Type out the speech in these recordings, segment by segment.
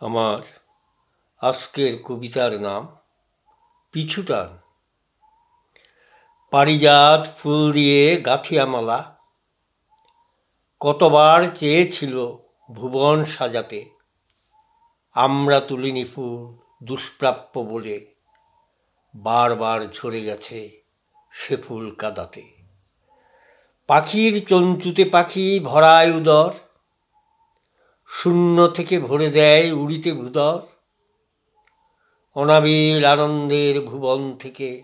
আমার আজকের কবিতার নাম পিছুটান পারিজাত ফুল দিয়ে গাঁথিয়া মালা কতবার চেয়েছিল ভুবন সাজাতে। আমরা তুলিনি ফুল দুষ্প্রাপ্য বলে, বারবার ঝরে গেছে সে ফুল কাদাতে। পাখির চঞ্চুতে পাখি ভরায় উদর শূন্য থেকে ভরে দেয় উড়িতে ভূদর। অনাবিল আনন্দের ভুবন থেকে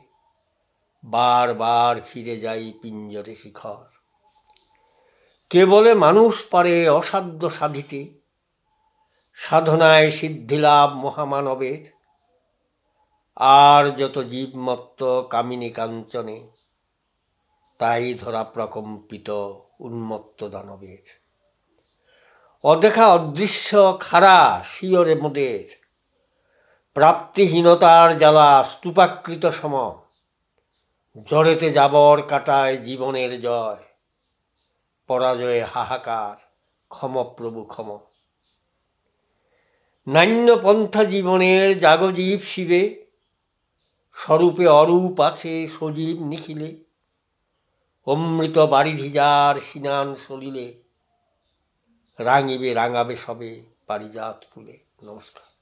বারবার ফিরে যাই পিঞ্জরে শিখর। কে বলে মানুষ পারে অসাধ্য সাধিতে? সাধনায় সিদ্ধিলাভ মহামানবের। আর যত জীবমত্ত কামিনী কাঞ্চনে, তাই ধরা প্রকম্পিত উন্মত্ত দানবের। অদেখা অদৃশ্য খাড়া শিয়রে মোদের। প্রাপ্তিহীনতার জ্বালা স্তূপাকৃত সম। জড়েতে যাবর কাটায় জীবনের জয়। পরাজয়ে হাহাকার ক্ষম প্রভু ক্ষম। নান্য পন্থা জীবনের জাগজীব শিবে। স্বরূপে অরূপ আছে সজীব নিখিলে। অমৃত বারিধি যার সিনান সলিলে। রাঙিবে রাঙাবে সবে পারিজাত ফুলে নমস্কার।